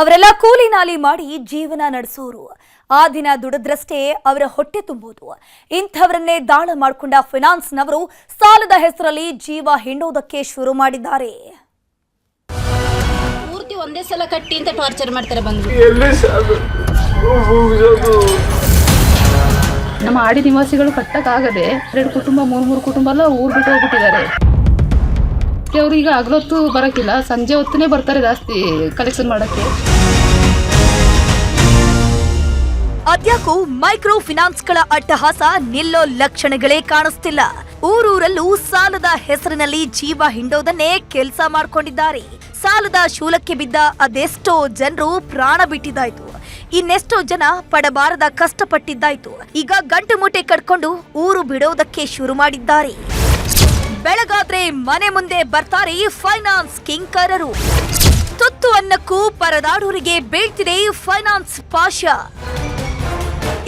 ಅವರೆಲ್ಲ ಕೂಲಿ ನಾಲಿ ಮಾಡಿ ಜೀವನ ನಡೆಸೋರು. ಆ ದಿನ ದುಡಿದ್ರಷ್ಟೇ ಅವರ ಹೊಟ್ಟೆ ತುಂಬೋದು. ಇಂಥವರನ್ನೇ ದಾಳ ಮಾಡಿಕೊಂಡ ಫಿನಾನ್ಸ್ನವರು ಸಾಲದ ಹೆಸರಲ್ಲಿ ಜೀವ ಹಿಂಡೋದಕ್ಕೆ ಶುರು ಮಾಡಿದ್ದಾರೆ. ಪೂರ್ತಿ ಒಂದೇ ಸಲ ಕಟ್ಟಿ ಅಂತ ಟಾರ್ಚರ್ ಮಾಡ್ತಾರೆ ಬಂದು ನಮ್ಮ ಆಡಿ ನಿವಾಸಿಗಳು ಕಟ್ಟಕ್ಕಾಗದೆ ಎರಡು ಕುಟುಂಬ ಮೂರು ಮೂರು ಕುಟುಂಬ ಎಲ್ಲ ಊರು ಬಿಟ್ಟು ಹೋಗ್ಬಿಟ್ಟಿದ್ದಾರೆ. ಅವರು ಈಗ ಹಗಲೊತ್ತು ಬರೋಕ್ಕಿಲ್ಲ ಸಂಜೆ ಹೊತ್ತನೇ ಬರ್ತಾರೆ ಜಾಸ್ತಿ ಕಲೆಕ್ಷನ್ ಮಾಡೋಕ್ಕೆ. ಅದ್ಯಾಕೂ ಮೈಕ್ರೋ ಫಿನಾನ್ಸ್ಗಳ ಅಟ್ಟಹಾಸ ನಿಲ್ಲೋ ಲಕ್ಷಣಗಳೇ ಕಾಣಿಸ್ತಿಲ್ಲ. ಊರೂರಲ್ಲೂ ಸಾಲದ ಹೆಸರಿನಲ್ಲಿ ಜೀವ ಹಿಂಡೋದನ್ನೇ ಕೆಲಸ ಮಾಡ್ಕೊಂಡಿದ್ದಾರೆ. ಸಾಲದ ಶೂಲಕ್ಕೆ ಬಿದ್ದ ಅದೆಷ್ಟೋ ಜನರು ಪ್ರಾಣ ಬಿಟ್ಟಿದ್ದಾಯ್ತು. ಇನ್ನೆಷ್ಟೋ ಜನ ಪಡಬಾರದ ಕಷ್ಟಪಟ್ಟಿದ್ದಾಯ್ತು. ಈಗ ಗಂಟು ಮೂಟೆ ಕಟ್ಕೊಂಡು ಊರು ಬಿಡೋದಕ್ಕೆ ಶುರು ಮಾಡಿದ್ದಾರೆ. ಬೆಳಗಾದ್ರೆ ಮನೆ ಮುಂದೆ ಬರ್ತಾರೆ ಫೈನಾನ್ಸ್ ಕಿಂಕರರು. ತುತ್ತು ಅನ್ನಕ್ಕೂ ಪರದಾಡೋರಿಗೆ ಬೀಳ್ತಿದೆ ಫೈನಾನ್ಸ್ ಪಾಶ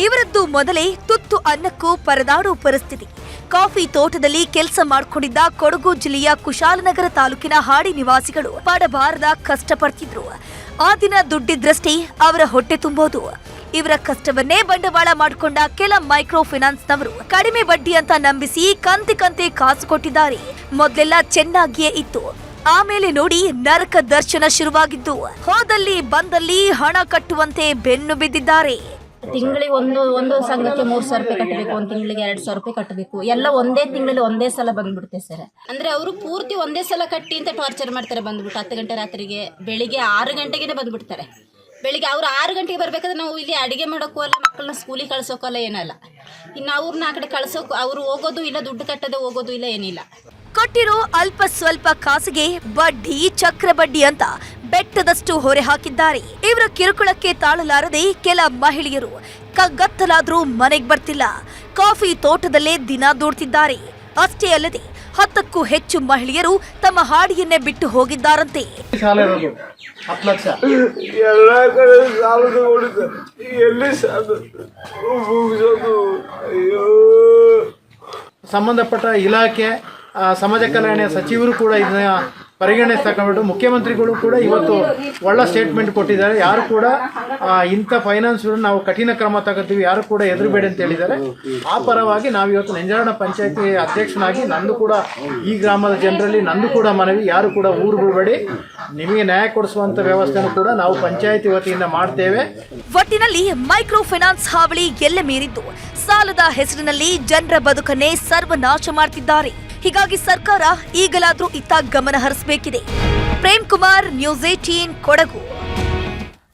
ಇವರದ್ದು ಮೊದಲೇ ತುತ್ತು ಅನ್ನಕ್ಕೂ ಪರದಾಡೋ ಪರಿಸ್ಥಿತಿ. ಕಾಫಿ ತೋಟದಲ್ಲಿ ಕೆಲಸ ಮಾಡಿಕೊಂಡಿದ್ದ ಕೊಡಗು ಜಿಲ್ಲೆಯ ಕುಶಾಲನಗರ ತಾಲೂಕಿನ ಹಾಡಿ ನಿವಾಸಿಗಳು ಪಡಬಾರದ ಕಷ್ಟಪಡ್ತಿದ್ರು. ಆ ದಿನ ದುಡ್ಡಿದ್ರಷ್ಟೇ ಅವರ ಹೊಟ್ಟೆ ತುಂಬೋದು. ಇವರ ಕಷ್ಟವನ್ನೇ ಬಂಡವಾಳ ಮಾಡಿಕೊಂಡ ಕೆಲ ಮೈಕ್ರೋ ಫಿನಾನ್ಸ್ನವರು ಕಡಿಮೆ ಬಡ್ಡಿ ಅಂತ ನಂಬಿಸಿ ಕಂತೆ ಕಂತೆ ಕಾಸು ಕೊಟ್ಟಿದ್ದಾರೆ. ಮೊದಲೆಲ್ಲ ಚೆನ್ನಾಗಿಯೇ ಇತ್ತು. ಆಮೇಲೆ ನೋಡಿ ನರಕ ದರ್ಶನ ಶುರುವಾಗಿದ್ದು ಹೋದಲ್ಲಿ ಬಂದಲ್ಲಿ ಹಣ ಕಟ್ಟುವಂತೆ ಬೆನ್ನು ಬಿದ್ದಿದ್ದಾರೆ. ತಿಂಗಳಿಗೆ ಒಂದು ಒಂದು ಸಂಘಕ್ಕೆ ಮೂರ್ ಸಾವಿರ ರೂಪಾಯಿ ಕಟ್ಟಬೇಕು ಒಂದು ತಿಂಗಳಿಗೆ ಎರಡು ಸಾವಿರ ರೂಪಾಯಿ ಕಟ್ಟಬೇಕು ಎಲ್ಲ ಒಂದೇ ತಿಂಗಳಲ್ಲಿ ಒಂದೇ ಸಲ ಬಂದ್ಬಿಡುತ್ತೆ ಸರ್. ಅಂದ್ರೆ ಅವರು ಪೂರ್ತಿ ಒಂದೇ ಸಲ ಕಟ್ಟಿ ಅಂತ ಟಾರ್ಚರ್ ಮಾಡ್ತಾರೆ ಬಂದ್ಬಿಟ್ಟು ಹತ್ತು ಗಂಟೆ ರಾತ್ರಿಗೆ ಬೆಳಿಗ್ಗೆ ಆರು ಗಂಟೆಗೆ ಬಂದ್ಬಿಡ್ತಾರೆ. ಬೆಳಿಗ್ಗೆ ಅವ್ರು ಆರು ಗಂಟೆಗೆ ಬರ್ಬೇಕಾದ್ರೆ ನಾವು ಇಲ್ಲಿ ಅಡಿಗೆ ಮಾಡೋಕ್ಕೂ ಅಲ್ಲ, ಮಕ್ಕಳನ್ನ ಸ್ಕೂಲಿಗೆ ಕಳ್ಸೋಕ್ಕೂ ಅಲ್ಲ, ಏನಲ್ಲ. ಇನ್ನು ಅವ್ರನ್ನ ಆ ಕಡೆ ಕಳ್ಸೋಕು ಅವ್ರು ಹೋಗೋದು ಇಲ್ಲ, ದುಡ್ಡು ಕಟ್ಟದೆ ಹೋಗೋದು ಇಲ್ಲ, ಏನಿಲ್ಲ. ಕೊಟ್ಟಿರೋ ಅಲ್ಪ ಸ್ವಲ್ಪ ಕಾಸಿಗೆ ಬಡ್ಡಿ ಚಕ್ರ ಬಡ್ಡಿ ಅಂತ ಬೆಟ್ಟದಷ್ಟು ಹೊರೆ ಹಾಕಿದ್ದಾರೆ. ಇವರ ಕಿರುಕುಳಕ್ಕೆ ತಾಳಲಾರದೆ ಕೆಲ ಮಹಿಳೆಯರು ಕಗ್ಗತ್ತಲಾದ್ರೂ ಮನೆಗೆ ಬರ್ತಿಲ್ಲ. ಕಾಫಿ ತೋಟದಲ್ಲೇ ದಿನ ದೂಡ್ತಿದ್ದಾರೆ. ಅಷ್ಟೇ ಅಲ್ಲದೆ ಹತ್ತಕ್ಕೂ ಹೆಚ್ಚು ಮಹಿಳೆಯರು ತಮ್ಮ ಹಾಡಿಯನ್ನೇ ಬಿಟ್ಟು ಹೋಗಿದ್ದಾರಂತೆ. ಎಲ್ಲ ಕಡೆ ಎಲ್ಲಿ ಸಾಲು ಮುಗಿಸೋದು. ಅಯ್ಯೋ. ಸಂಬಂಧಪಟ್ಟ ಇಲಾಖೆ ಆ, ಸಮಾಜ ಕಲ್ಯಾಣ ಸಚಿವರು ಕೂಡ ಇದನ್ನ ಪರಿಗಣನೆ ತಗೊಂಡ್ಬಿಟ್ಟು ಮುಖ್ಯಮಂತ್ರಿಗಳು ಕೂಡ ಇವತ್ತು ಒಳ್ಳೆ ಸ್ಟೇಟ್ಮೆಂಟ್ ಕೊಟ್ಟಿದ್ದಾರೆ. ಯಾರು ಕೂಡ ಇಂಥ ಫೈನಾನ್ಸ್ ನಾವು ಕಠಿಣ ಕ್ರಮ ತಗೋತೀವಿ ಯಾರು ಕೂಡ ಎದುರುಬೇಡಿ ಅಂತ ಹೇಳಿದ್ದಾರೆ. ಆ ಪರವಾಗಿ ನಾವು ಇವತ್ತು ನಂಜಾರಣ ಪಂಚಾಯತಿ ಅಧ್ಯಕ್ಷನಾಗಿ ನಂದು ಕೂಡ ಈ ಗ್ರಾಮದ ಜನರಲ್ಲಿ ನಂದು ಕೂಡ ಮನವಿ. ಯಾರು ಕೂಡ ಊರು ಬಿಡಬೇಡಿ ನಿಮಗೆ ನ್ಯಾಯ ಕೊಡಿಸುವಂಥ ವ್ಯವಸ್ಥೆನೂ ಕೂಡ ನಾವು ಪಂಚಾಯತಿ ವತಿಯಿಂದ ಮಾಡ್ತೇವೆ. ಒಟ್ಟಿನಲ್ಲಿ ಮೈಕ್ರೋ ಫೈನಾನ್ಸ್ ಹಾವಳಿ ಎಲ್ಲ ಮೀರಿದ್ದು? ಸಾಲದ ಹೆಸರಿನಲ್ಲಿ ಜನರ ಬದುಕನ್ನೇ ಸರ್ವನಾಶ ಮಾಡ್ತಿದ್ದಾರೆ. ಹೀಗಾಗಿ ಸರ್ಕಾರ ಈಗಲಾದರೂ ಇತ್ತ ಗಮನ ಹರಿಸಬೇಕಿದೆ. Prem Kumar news eighteen Kodagu.